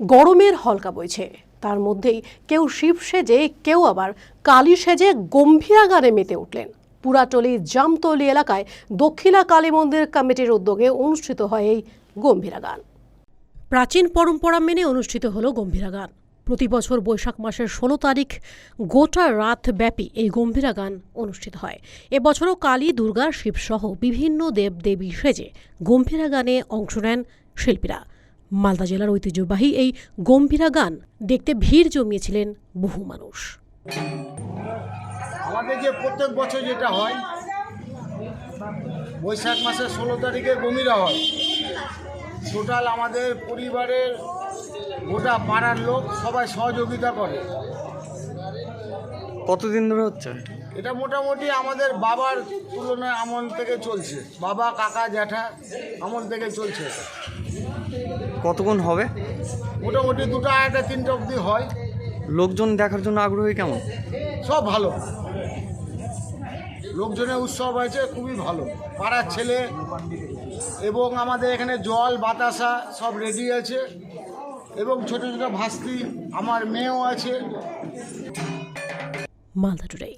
গরমের হলকা বইছে। তার মধ্যেই কেউ শিব সেজে, কেউ আবার কালী সেজে গম্ভীরা গানে মেতে উঠলেন। পুরাটলি জামতলি এলাকায় দক্ষিণা কালী মন্দির কমিটির উদ্যোগে অনুষ্ঠিত হয় এই গম্ভীরা গান প্রাচীন পরম্পরা মেনে অনুষ্ঠিত হলো গম্ভীরা গান প্রতি বছর বৈশাখ মাসের ষোলো তারিখ গোটা রাত ব্যাপী এই গম্ভীরা গান অনুষ্ঠিত হয়। এবছরও কালী, দুর্গা, শিবসহ বিভিন্ন দেবদেবী সেজে গম্ভীরা গানে অংশ নেন শিল্পীরা। মালদা জেলার ঐতিহ্যবাহী এই গম্ভীরা গান দেখতে ভিড় জমিয়েছিলেন বহু মানুষ। আমাদের যে প্রত্যেক বছর যেটা হয় বৈশাখ মাসের ষোলো তারিখে গমিরা হয়। টোটাল আমাদের পরিবারের গোটা পাড়ার লোক সবাই সহযোগিতা করে। কতদিন ধরে হচ্ছে? এটা মোটামুটি আমাদের বাবার তুলনায় আমল থেকে চলছে। বাবা কাকা জ্যাঠা আমল থেকে চলছে। কতক্ষণ হবে? মোটামুটি দুটো আড়াইটা তিনটে অবধি হয়। লোকজন দেখার জন্য আগ্রহী কেমন? সব ভালো। লোকজনের উৎসব হয়েছে খুবই ভালো। পাড়ার ছেলে এবং আমাদের এখানে জল বাতাসা সব রেডি আছে। এবং ছোট ছোট ভাস্তি আমার মেয়েও আছে। মালদা টুডে